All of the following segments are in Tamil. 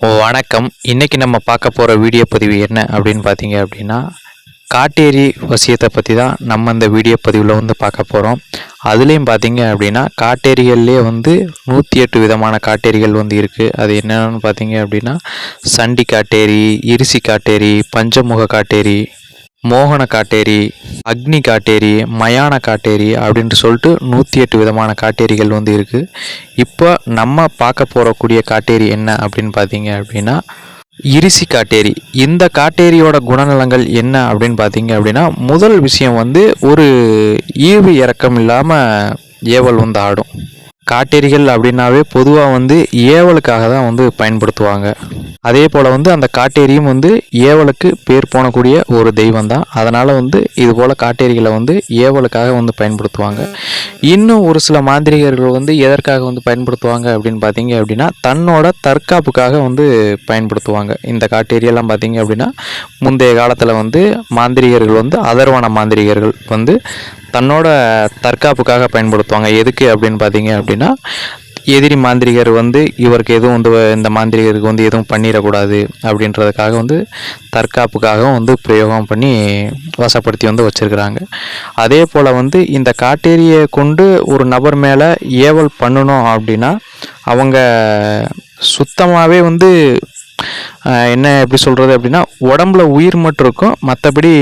வணக்கம். இன்றைக்கி நம்ம பார்க்க போகிற வீடியோ பதிவு என்ன அப்படின்னு பார்த்தீங்க அப்படின்னா காட்டேரி வசியத்தை பற்றி தான் நம்ம இந்த வீடியோ பதிவில் வந்து பார்க்க போகிறோம் அதுலேயும் பார்த்தீங்க அப்படின்னா காட்டேரிகள்லேயே வந்து நூற்றி எட்டு விதமான காட்டேரிகள் வந்து இருக்குது அது என்னென்னு பார்த்தீங்க அப்படின்னா சண்டி காட்டேரி இருசி காட்டேரி பஞ்சமுக காட்டேரி மோகன காட்டேரி அக்னி காட்டேரி மயான காட்டேரி அப்படின்ட்டு சொல்லிட்டு நூற்றி எட்டு விதமான காட்டேரிகள் வந்து இருக்குது இப்போ நம்ம பார்க்க போகக்கூடிய காட்டேரி என்ன அப்படின்னு பார்த்தீங்க அப்படின்னா இரிசி காட்டேரி. இந்த காட்டேரியோட குணநலங்கள் என்ன அப்படின்னு பார்த்தீங்க அப்படின்னா முதல் விஷயம் வந்து ஒரு ஈவு இறக்கம் இல்லாமல் ஏவல் வந்து ஆடும். காட்டேரிகள் அப்படின்னாவே பொதுவாக வந்து ஏவலுக்காக தான் வந்து பயன்படுத்துவாங்க. அதே போல் வந்து அந்த காட்டேரியும் வந்து ஏவலுக்கு பேர் போனக்கூடிய ஒரு தெய்வம் தான். அதனால் வந்து இது போல் காட்டேரிகளை வந்து ஏவலுக்காக வந்து பயன்படுத்துவாங்க. இன்னும் ஒரு சில மாந்திரிகர்கள் வந்து எதற்காக வந்து பயன்படுத்துவாங்க அப்படின்னு பார்த்தீங்க அப்படின்னா தன்னோட தற்காப்புக்காக வந்து பயன்படுத்துவாங்க. இந்த காட்டேரியெல்லாம் பார்த்தீங்க அப்படின்னா முந்தைய காலத்தில் வந்து மாந்திரிகர்கள் வந்து அதர்வன மாந்திரிகர்கள் வந்து தன்னோட தற்காப்புக்காக பயன்படுத்துவாங்க. எதுக்கு அப்படின்னு பார்த்தீங்க அப்படின்னா எதிரி மாந்திரிகர் வந்து இவருக்கு எதுவும் வந்து இந்த மாந்திரிகருக்கு வந்து எதுவும் பண்ணிடக்கூடாது அப்படின்றதுக்காக வந்து தற்காப்புக்காகவும் வந்து பிரயோகம் பண்ணி வசப்படுத்தி வந்து வச்சுருக்கிறாங்க. அதே போல் வந்து இந்த காட்டேரியை கொண்டு ஒரு நபர் மேலே ஏவல் பண்ணணும் அப்படின்னா அவங்க சுத்தமாகவே வந்து என்ன எப்படி சொல்கிறது அப்படின்னா உடம்புல உயிர் மட்டும் இருக்கும் மற்றபடி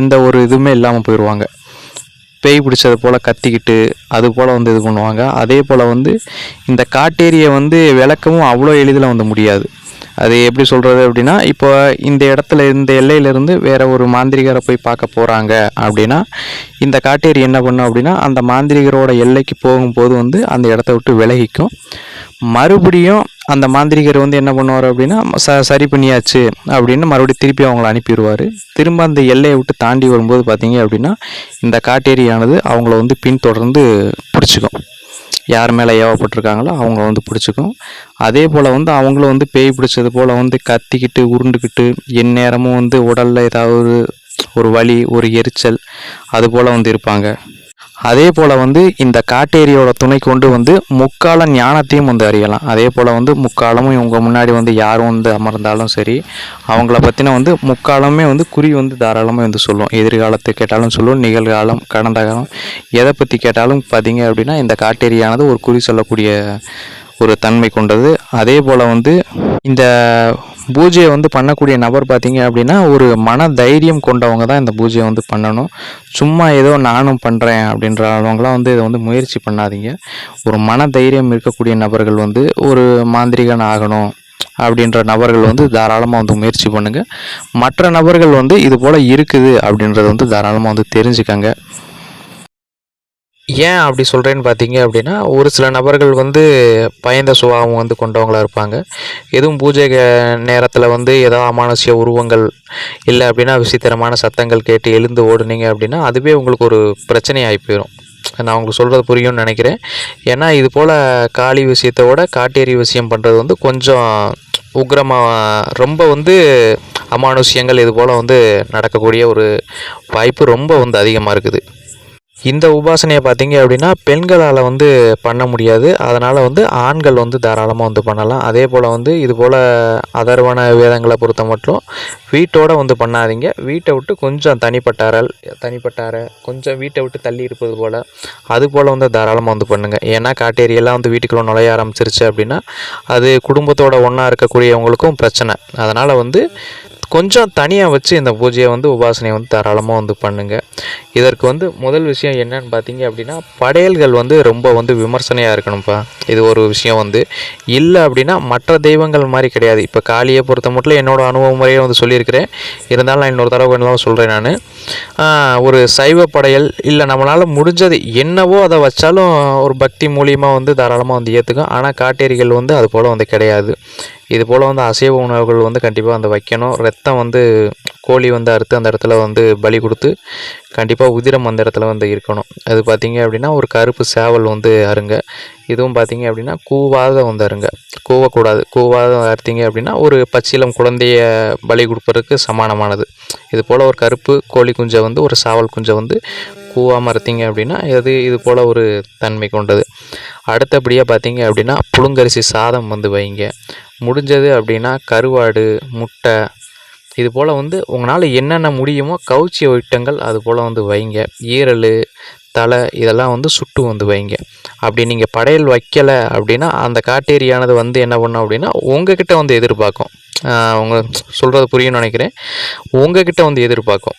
எந்த ஒரு இதுவுமே இல்லாமல் போயிடுவாங்க பேய் பிடிச்சது போல் கத்திக்கிட்டு அது போல் வந்து இது பண்ணுவாங்க. அதே போல் வந்து இந்த காட்டேரியை வந்து விளக்கவும் அவ்வளோ எளிதில் வந்து முடியாது. அது எப்படி சொல்கிறது அப்படின்னா இப்போ இந்த இடத்துல இந்த எல்லையிலேருந்து வேறு ஒரு மாந்திரிகரை போய் பார்க்க போகிறாங்க அப்படின்னா இந்த காட்டேரி என்ன பண்ணும் அப்படின்னா அந்த மாந்திரிகரோட எல்லைக்கு போகும்போது வந்து அந்த இடத்த விட்டு விலகிக்கும். மறுபடியும் அந்த மாந்திரிகர் வந்து என்ன பண்ணுவார் அப்படின்னா ச சரி பண்ணியாச்சு அப்படின்னு மறுபடியும் திருப்பி அவங்கள அனுப்பிடுவார். திரும்ப அந்த எல்லையை விட்டு தாண்டி வரும்போது பார்த்தீங்க அப்படின்னா இந்த காட்டேரியானது அவங்கள வந்து பின்தொடர்ந்து பிடிச்சிக்கும். யார் மேலே ஏவப்பட்டிருக்காங்களோ அவங்கள வந்து பிடிச்சிக்கும். அதே போல் வந்து அவங்களும் வந்து பேய் பிடிச்சது போல் வந்து கத்திக்கிட்டு உருண்டுக்கிட்டு எந்நேரமும் வந்து உடலில் ஏதாவது ஒரு ஒரு வலி ஒரு எரிச்சல் அது போல் வந்து இருப்பாங்க. அதே போல் வந்து இந்த காட்டேரியோட துணை கொண்டு வந்து முக்கால ஞானத்தையும் வந்து அறியலாம். அதே போல் வந்து முக்காலமும் இவங்க முன்னாடி வந்து யாரும் வந்து அமர்ந்தாலும் சரி அவங்கள பற்றின வந்து முக்காலமே வந்து குறி வந்து தாராளமாக வந்து சொல்லும். எதிர்காலத்தை கேட்டாலும் சொல்லும் நிகழ்காலம் கடந்த காலம் எதை பற்றி கேட்டாலும் பார்த்தீங்க அப்படின்னா இந்த காட்டேரியானது ஒரு குறி சொல்லக்கூடிய ஒரு தன்மை கொண்டது. அதே போல் வந்து இந்த பூஜையை வந்து பண்ணக்கூடிய நபர் பார்த்தீங்க அப்படின்னா ஒரு மன தைரியம் கொண்டவங்க தான் இந்த பூஜையை வந்து பண்ணணும். சும்மா ஏதோ நானும் பண்ணுறேன் அப்படின்றவங்களாம் வந்து இதை வந்து முயற்சி பண்ணாதீங்க. ஒரு மன தைரியம் இருக்கக்கூடிய நபர்கள் வந்து ஒரு மாந்திரிகன் ஆகணும் அப்படின்ற நபர்கள் வந்து தாராளமாக வந்து முயற்சி பண்ணுங்கள் மற்ற நபர்கள் வந்து இது போல் இருக்குது அப்படின்றத வந்து தாராளமாக வந்து தெரிஞ்சுக்கங்க. ஏன் அப்படி சொல்கிறேன்னு பார்த்தீங்க அப்படின்னா ஒரு சில நபர்கள் வந்து பயந்த சுபாவம் வந்து கொண்டவங்களா இருப்பாங்க. எதுவும் பூஜை நேரத்தில் வந்து ஏதோ அமானுஷ்ய உருவங்கள் இல்லை அப்படின்னா விசித்திரமான சத்தங்கள் கேட்டு எழுந்து ஓடுனீங்க அப்படின்னா அதுவே உங்களுக்கு ஒரு பிரச்சனையாகி போயிடும் நான் உங்களுக்கு சொல்கிறது புரியும்னு நினைக்கிறேன். ஏன்னா இது போல் காளி விஷயத்தோட காட்டேரி விஷயம் பண்ணுறது வந்து கொஞ்சம் உக்ரமாக ரொம்ப வந்து அமானுஷ்யங்கள் இது போல் வந்து நடக்கக்கூடிய ஒரு வாய்ப்பு ரொம்ப வந்து அதிகமாக இருக்குது. இந்த உபாசனையை பார்த்தீங்க அப்படின்னா பெண்களால் வந்து பண்ண முடியாது. அதனால் வந்து ஆண்கள் வந்து தாராளமாக வந்து பண்ணலாம். அதே போல் வந்து இது போல் அதர்வன வேதங்களை பொறுத்த மட்டும் வீட்டோட வந்து பண்ணாதீங்க. வீட்டை விட்டு கொஞ்சம் தனிப்பட்டாரல் தனிப்பட்டார கொஞ்சம் வீட்டை விட்டு தள்ளி இருப்பது போல் அது போல் வந்து தாராளமாக வந்து பண்ணுங்கள் ஏன்னா காட்டேரியெல்லாம் வந்து வீட்டுக்குள்ளே நுழைய ஆரம்பிச்சிருச்சு அப்படின்னா அது குடும்பத்தோட ஒன்றா இருக்கக்கூடியவங்களுக்கும் பிரச்சனை. அதனால் வந்து கொஞ்சம் தனியாக வச்சு இந்த பூஜையை வந்து உபாசனையை வந்து தாராளமாக வந்து பண்ணுங்கள் இதற்கு வந்து முதல் விஷயம் என்னன்னு பார்த்தீங்க அப்படின்னா படையல்கள் வந்து ரொம்ப வந்து விமர்சனையாக இருக்கணும்ப்பா இது ஒரு விஷயம் வந்து. இல்லை அப்படின்னா மற்ற தெய்வங்கள் மாதிரி கிடையாது. இப்போ காளியை பொறுத்த மட்டும் என்னோட அனுபவ முறையை வந்து சொல்லியிருக்கிறேன். இருந்தாலும் நான் இன்னொரு தடவை வேணாலும் சொல்கிறேன் நான். ஒரு சைவ படையல் இல்லை நம்மளால் முடிஞ்சது என்னவோ அதை வச்சாலும் ஒரு பக்தி மூலியமாக வந்து தாராளமாக வந்து ஏற்றுக்கும் ஆனால் காட்டேரிகள் வந்து அது போல் வந்து கிடையாது. இது போல் வந்து அசைவ உணவுகள் வந்து கண்டிப்பாக வந்து வைக்கணும். ரத்தம் வந்து கோழி வந்து அறுத்து அந்த இடத்துல வந்து பலி கொடுத்து கண்டிப்பாக உதிரம் அந்த இடத்துல வந்து இருக்கணும். அது பார்த்தீங்க அப்படின்னா ஒரு கருப்பு சேவல் வந்து அருங்க. இதுவும் பார்த்தீங்க அப்படின்னா கூவாத வந்து அருங்க. கூவக்கூடாது. கூவாத அறுத்தீங்க அப்படின்னா ஒரு பச்சிலம் குழந்தைய பலி கொடுப்பதற்கு சமானமானது. இது போல் ஒரு கருப்பு கோழி குஞ்சை வந்து ஒரு சாவல் குஞ்சை வந்து கூவாமல் அறுத்தீங்க அப்படின்னா இது இது போல் ஒரு தன்மை கொண்டது. அடுத்தபடியாக பார்த்தீங்க அப்படின்னா புழுங்கரிசி சாதம் வந்து வைங்க. முடிஞ்சது அப்படின்னா கருவாடு முட்டை இது போல் வந்து உங்களால் என்னென்ன முடியுமோ கவுச்சி ஐட்டங்கள் அது போல் வந்து வைங்க. ஈரல் தலை இதெல்லாம் வந்து சுட்டு வந்து வைங்க. அப்படி நீங்கள் படையல் வைக்கலை அப்படின்னா அந்த காட்டேரியானது வந்து என்ன பண்ணும் அப்படின்னா உங்ககிட்ட வந்து எதிர்பார்க்கும். அவங்க சொல்கிறது புரியும்னு நினைக்கிறேன். உங்ககிட்ட வந்து எதிர்பார்க்கும்.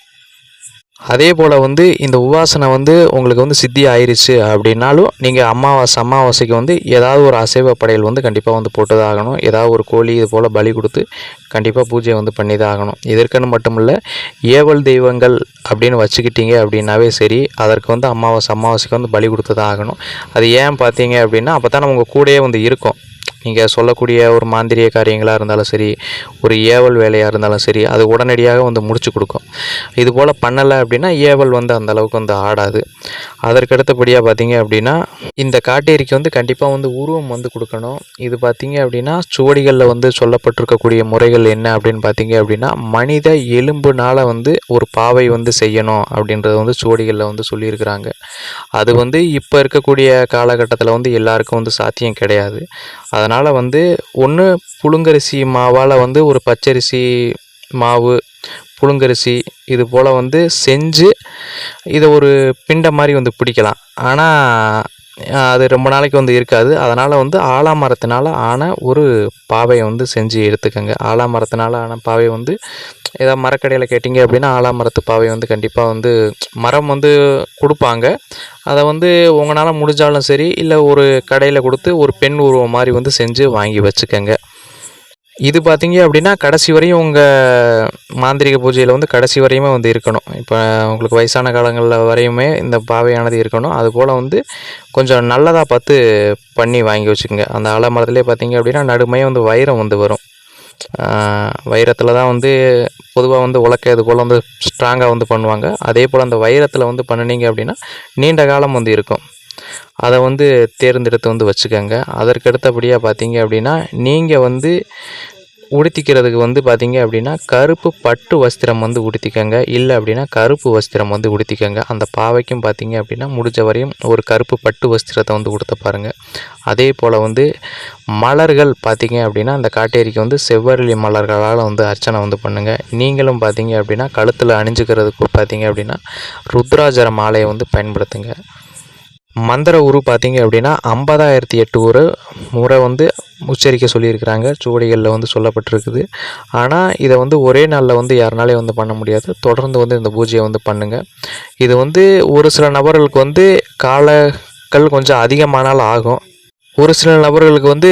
அதே போல் வந்து இந்த உபாசனை வந்து உங்களுக்கு வந்து சித்தி ஆயிடுச்சு அப்படின்னாலும் நீங்கள் அமாவாசை அமாவாசைக்கு வந்து ஏதாவது ஒரு அசைவ படையல் வந்து கண்டிப்பாக வந்து போட்டு தான் ஆகணும் ஏதாவது ஒரு கோழி இது போல் பலி கொடுத்து கண்டிப்பாக பூஜை வந்து பண்ணி தான் ஆகணும் இதற்குன்னு மட்டும் இல்லை ஏவல் தெய்வங்கள் அப்படின்னு வச்சுக்கிட்டீங்க அப்படின்னாவே சரி அதற்கு வந்து அமாவாசை அமாவாசைக்கு வந்து பலி கொடுத்து தான் ஆகணும் அது ஏன் பார்த்தீங்க அப்படின்னா அப்போ தான் உங்கள் கூடயே வந்து இருக்கும். நீங்கள் சொல்லக்கூடிய ஒரு மாந்திரிய காரியங்களாக இருந்தாலும் சரி ஒரு ஏவல் வேலையாக இருந்தாலும் சரி அது உடனடியாக வந்து முடிச்சு கொடுக்கும். இது போல் பண்ணலை அப்படின்னா ஏவல் வந்து அந்த அளவுக்கு வந்து ஆடாது. அதற்கு அடுத்தபடியாக பார்த்தீங்க அப்படின்னா இந்த காட்டேரிக்கு வந்து கண்டிப்பாக வந்து உருவம் வந்து கொடுக்கணும். இது பார்த்தீங்க அப்படின்னா சுவடிகளில் வந்து சொல்லப்பட்டிருக்கக்கூடிய முறைகள் என்ன அப்படின்னு பார்த்தீங்க அப்படின்னா மனித எலும்புனால் வந்து ஒரு பாவை வந்து செய்யணும் அப்படின்றது வந்து சுவடிகளில் வந்து சொல்லியிருக்கிறாங்க. அது வந்து இப்போ இருக்கக்கூடிய காலகட்டத்தில் வந்து எல்லாருக்கும் வந்து சாத்தியம் கிடையாது. அதனால் அதனால் வந்து ஒன்று புழுங்கரிசி மாவால் வந்து ஒரு பச்சரிசி மாவு புழுங்கரிசி இது போல் வந்து செஞ்சு இதை ஒரு பிண்டை மாதிரி வந்து பிடிக்கலாம். ஆனால் அது ரொம்ப நாளைக்கு வந்து இருக்காது. அதனால் வந்து ஆலாமரத்தினால ஆன ஒரு பாவையை வந்து செஞ்சு எடுத்துக்கோங்க. ஆலாமரத்தினால ஆன பாவை வந்து ஏதாவது மரக்கடையில் கேட்டிங்க அப்படின்னா ஆலாமரத்து பாவை வந்து கண்டிப்பாக வந்து மரம் வந்து கொடுப்பாங்க. அதை வந்து உங்களால் முடிஞ்சாலும் சரி இல்லை ஒரு கடையில் கொடுத்து ஒரு பெண் உருவம் மாதிரி வந்து செஞ்சு வாங்கி வச்சுக்கோங்க. இது பார்த்தீங்க அப்படின்னா கடைசி வரையும் உங்கள் மாந்திரிக பூஜையில் வந்து கடைசி வரையுமே வந்து இருக்கணும். இப்போ உங்களுக்கு வயசான காலங்களில் வரையுமே இந்த பாவையானது இருக்கணும். அதுபோல் வந்து கொஞ்சம் நல்லதாக பார்த்து பண்ணி வாங்கி வச்சுக்கோங்க. அந்த ஆலமரத்துலேயே பார்த்தீங்க அப்படின்னா நடுமையாக வந்து வைரம் வந்து வரும். வைரத்தில் தான் வந்து பொதுவாக வந்து உலக்க இது போல் வந்து ஸ்ட்ராங்காக வந்து பண்ணுவாங்க. அதே போல் அந்த வைரத்தில் வந்து பண்ணினீங்க அப்படின்னா நீண்ட காலம் வந்து இருக்கும். அதை வந்து தேர்ந்தெடுத்து வந்து வச்சுக்கோங்க. அதற்கு அடுத்தபடியாக பார்த்தீங்க அப்படின்னா நீங்கள் வந்து உடுத்திக்கிறதுக்கு வந்து பார்த்தீங்க அப்படின்னா கருப்பு பட்டு வஸ்திரம் வந்து உடுத்திக்கங்க. இல்லை அப்படின்னா கருப்பு வஸ்திரம் வந்து உடுத்திக்கங்க. அந்த பாவைக்கும் பார்த்தீங்க அப்படின்னா முடிஞ்ச வரையும் ஒரு கருப்பு பட்டு வஸ்திரத்தை வந்து உடுத்த பாருங்கள் அதே போல் வந்து மலர்கள் பார்த்தீங்க அப்படின்னா அந்த காட்டேரிக்கு வந்து செவ்வரளி மலர்களால் வந்து அர்ச்சனை வந்து பண்ணுங்கள் நீங்களும் பார்த்தீங்க அப்படின்னா கழுத்தில் அணிஞ்சுக்கிறதுக்கு பார்த்தீங்க அப்படின்னா ருத்ராஜர மாலையை வந்து பயன்படுத்துங்க. மந்திர உரு பார்த்தீங்க அப்படின்னா ஐம்பதாயிரத்தி எட்டு ஒரு முறை வந்து உச்சரிக்க சொல்லியிருக்கிறாங்க. சுவடிகளில் வந்து சொல்லப்பட்டிருக்குது. ஆனால் இதை வந்து ஒரே நாளில் வந்து யாருனாலே வந்து பண்ண முடியாது. தொடர்ந்து வந்து இந்த பூஜையை வந்து பண்ணுங்கள் இது வந்து ஒரு சில நபர்களுக்கு வந்து காலங்கள் கொஞ்சம் அதிகமானால் ஆகும். ஒரு சில நபர்களுக்கு வந்து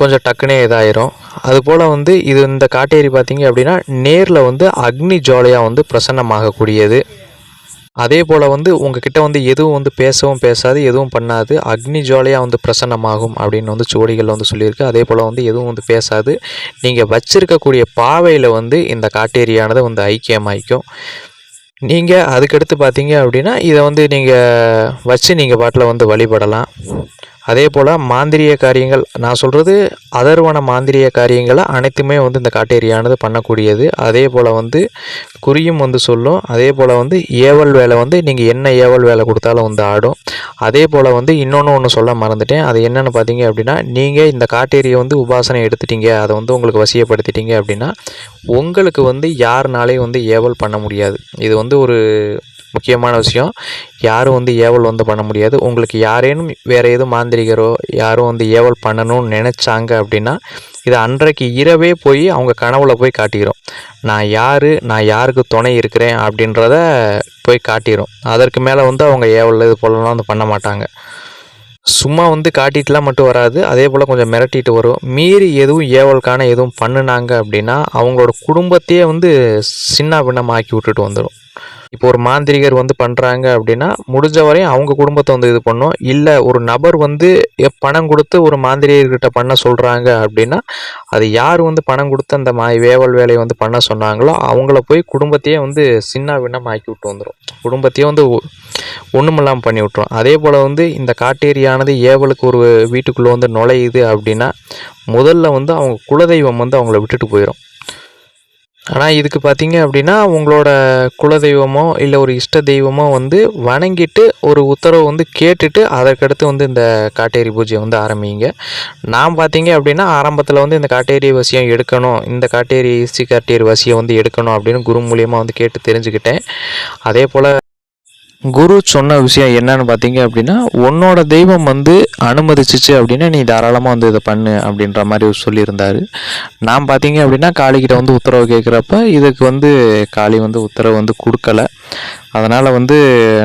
கொஞ்சம் டக்குனே இதாயிரும். அதுபோல் வந்து இது இந்த காட்டேரி பார்த்தீங்க அப்படின்னா நேரில் வந்து அக்னி ஜோலையாக வந்து பிரசன்னமாகக்கூடியது. அதே போல் வந்து உங்ககிட்ட வந்து எதுவும் வந்து பேசவும் பேசாது எதுவும் பண்ணாது. அக்னி ஜுவாலையாக வந்து பிரசன்னமாகும் அப்படின்னு வந்து சுவடிகளில் வந்து சொல்லியிருக்கு. அதே போல் வந்து எதுவும் வந்து பேசாது. நீங்கள் வச்சிருக்கக்கூடிய பாவையில் வந்து இந்த காட்டேரியானது வந்து ஐக்கியமாய்க்கும். நீங்கள் அதுக்கடுத்து பார்த்தீங்க அப்படின்னா இதை வந்து நீங்கள் வச்சு நீங்கள் பாட்டில் வந்து வழிபடலாம். அதே போல் மாந்திரிய காரியங்கள் நான் சொல்கிறது அதர்வன மாந்திரிய காரியங்களை அனைத்துமே வந்து இந்த காட்டேரியானது பண்ணக்கூடியது. அதே போல் வந்து குறியும் வந்து சொல்லும் அதே போல் வந்து ஏவல் வேலை வந்து நீங்கள் என்ன ஏவல் வேலை கொடுத்தாலும் வந்து ஆடும். அதே போல் வந்து இன்னொன்று ஒன்று சொல்ல மறந்துட்டேன். அது என்னென்னு பார்த்தீங்க அப்படின்னா நீங்கள் இந்த காட்டேரியை வந்து உபாசனை எடுத்துட்டீங்க அதை வந்து உங்களுக்கு வசியப்படுத்திட்டீங்க அப்படின்னா உங்களுக்கு வந்து யாருனாலையும் வந்து ஏவல் பண்ண முடியாது. இது வந்து ஒரு முக்கியமான விஷயம். யாரும் வந்து ஏவல் வந்து பண்ண முடியாது. உங்களுக்கு யாரேனும் வேறு எதுவும் மாந்திரிகரோ யாரும் வந்து ஏவல் பண்ணணும்னு நினச்சாங்க அப்படின்னா இதை அன்றைக்கு இரவே போய் அவங்க கனவுல போய் காட்டிடும் நான் யார்? நான் யாருக்கு துணை இருக்கிறேன் அப்படின்றத போய் காட்டிடும் அதற்கு மேலே வந்து அவங்க ஏவல் இது போலலாம் வந்து பண்ண மாட்டாங்க. சும்மா வந்து காட்டிட்டுலாம் மட்டும் வராது. அதே போல் கொஞ்சம் மிரட்டிட்டு வரும். மீறி எதுவும் ஏவல்கான எதுவும் பண்ணுனாங்க அப்படின்னா அவங்களோட குடும்பத்தையே வந்து சின்ன பின்னமாக்கி விட்டுட்டு வந்துடும் இப்போ ஒரு மாந்திரிகர் வந்து பண்ணுறாங்க அப்படின்னா முடிஞ்ச வரையும் அவங்க குடும்பத்தை வந்து இது பண்ணும். இல்லை ஒரு நபர் வந்து பணம் கொடுத்து ஒரு மாந்திரிகர்கிட்ட பண்ண சொல்கிறாங்க அப்படின்னா அது யார் வந்து பணம் கொடுத்து அந்த மா வேவல் வேலையை வந்து பண்ண சொன்னாங்களோ அவங்கள போய் குடும்பத்தையே வந்து சின்ன விண்ணம் ஆக்கி விட்டு வந்துடும் குடும்பத்தையே வந்து ஒன்றுமில்லாமல் பண்ணி விட்ரும் அதே போல் வந்து இந்த காட்டேரியானது ஏவலுக்கு ஒரு வீட்டுக்குள்ளே வந்து நுழையுது அப்படின்னா முதல்ல வந்து அவங்க குலதெய்வம் வந்து அவங்கள விட்டுட்டு போயிடும் ஆனால் இதுக்கு பார்த்தீங்க அப்படின்னா உங்களோட குலதெய்வமோ இல்லை ஒரு இஷ்ட தெய்வமோ வந்து வணங்கிட்டு ஒரு உத்தரவு வந்து கேட்டுட்டு அதற்கடுத்து வந்து இந்த காட்டேரி பூஜையை வந்து ஆரம்பிங்க. நான் பார்த்தீங்க அப்படின்னா ஆரம்பத்தில் வந்து இந்த காட்டேரி வசியம் எடுக்கணும் இந்த காட்டேரி ஈசி காட்டேரி வசியம் வந்து எடுக்கணும் அப்படின்னு குரு மூலியமாக வந்து கேட்டு தெரிஞ்சுக்கிட்டேன். அதே போல் குரு சொன்ன விஷயம் என்னன்னு பார்த்தீங்க அப்படின்னா உன்னோட தெய்வம் வந்து அனுமதிச்சிச்சு அப்படின்னா நீ தாராளமாக வந்து இதை பண்ணு அப்படின்ற மாதிரி சொல்லியிருந்தாரு. நான் பார்த்தீங்க அப்படின்னா காளிக்கிட்ட வந்து உத்தரவு கேட்குறப்ப இதுக்கு வந்து காளி வந்து உத்தரவு வந்து கொடுக்கல. அதனால் வந்து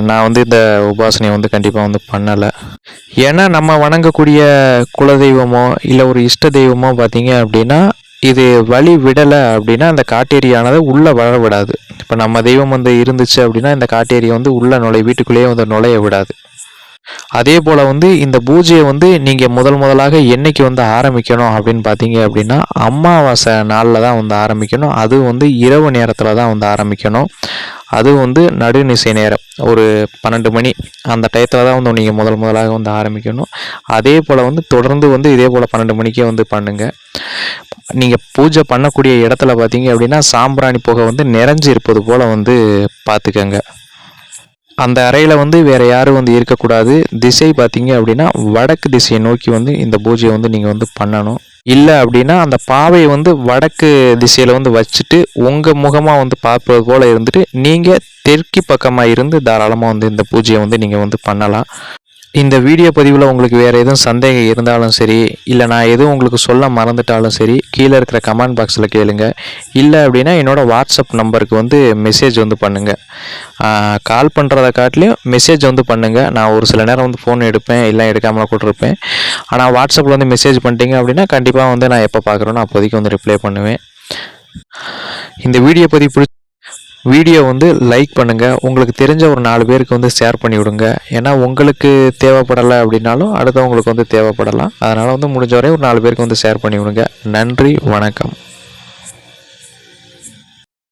நான் வந்து இந்த உபாசனையை வந்து கண்டிப்பாக வந்து பண்ணலை. ஏன்னா நம்ம வணங்கக்கூடிய குலதெய்வமோ இல்லை ஒரு இஷ்ட தெய்வமோ பார்த்தீங்க அப்படின்னா இது வழி விடலை அப்படின்னா அந்த காட்டேரியானதை உள்ளே வர விடாது. இப்போ நம்ம தெய்வம் வந்து இருந்துச்சு அப்படின்னா இந்த காட்டேரியை வந்து உள்ளே நுழை வீட்டுக்குள்ளேயே வந்து நுழைய விடாது. அதே போல் வந்து இந்த பூஜையை வந்து நீங்கள் முதல் முதலாக என்னைக்கு வந்து ஆரம்பிக்கணும் அப்படின்னு பார்த்தீங்க அப்படின்னா அமாவாசை நாளில் தான் வந்து ஆரம்பிக்கணும். அது வந்து இரவு நேரத்தில் தான் வந்து ஆரம்பிக்கணும். அது வந்து நடுநிசை நேரம். ஒரு பன்னெண்டு மணி அந்த டயத்தில் தான் வந்து நீங்கள் முதல் முதலாக வந்து ஆரம்பிக்கணும். அதே போல் வந்து தொடர்ந்து வந்து இதே போல் பன்னெண்டு மணிக்கே வந்து பண்ணுங்கள் நீங்கள் பூஜை பண்ணக்கூடிய இடத்துல பார்த்தீங்க அப்படின்னா சாம்பிராணி புகை வந்து நிறைஞ்சு இருப்பது போல் வந்து பார்த்துக்கங்க அந்த அறையில் வந்து வேறு யாரும் வந்து இருக்கக்கூடாது. திசை பார்த்தீங்க அப்படின்னா வடக்கு திசையை நோக்கி வந்து இந்த பூஜையை வந்து நீங்கள் வந்து பண்ணணும். இல்லை அப்படின்னா அந்த பாவையை வந்து வடக்கு திசையில் வந்து வச்சுட்டு உங்கள் முகமாக வந்து பார்ப்பது போல் இருந்துட்டு நீங்கள் தெற்கு பக்கமாக இருந்து தாராளமாக வந்து இந்த பூஜையை வந்து நீங்கள் வந்து பண்ணலாம். இந்த வீடியோ பதிவில் உங்களுக்கு வேறு எதுவும் சந்தேகம் இருந்தாலும் சரி இல்லை நான் எதுவும் உங்களுக்கு சொல்ல மறந்துட்டாலும் சரி கீழே இருக்கிற கமெண்ட் பாக்ஸில் கேளுங்க. இல்லை அப்படின்னா என்னோடய வாட்ஸ்அப் நம்பருக்கு வந்து மெசேஜ் வந்து பண்ணுங்கள் கால் பண்ணுறத காட்டிலையும் மெசேஜ் வந்து பண்ணுங்கள் நான் ஒரு சில நேரம் வந்து ஃபோன் எடுப்பேன் இல்லை எடுக்காமல் கூட இருப்பேன் ஆனால் வாட்ஸ்அப்பில் வந்து மெசேஜ் பண்ணிட்டீங்க அப்படின்னா கண்டிப்பாக வந்து நான் எப்போ பார்க்குறேனோ அப்போதைக்கு வந்து ரிப்ளை பண்ணுவேன். இந்த வீடியோ பதிவு பிடிச்சி வீடியோ வந்து லைக் பண்ணுங்கள் உங்களுக்கு தெரிஞ்ச ஒரு நாலு பேருக்கு வந்து ஷேர் பண்ணி விடுங்க. ஏன்னா உங்களுக்கு தேவைப்படலை அப்படின்னாலும் அடுத்தவங்களுக்கு வந்து தேவைப்படலாம். அதனால் வந்து முடிஞ்ச வரையும் ஒரு நாலு பேருக்கு வந்து ஷேர் பண்ணி விடுங்க. நன்றி வணக்கம்.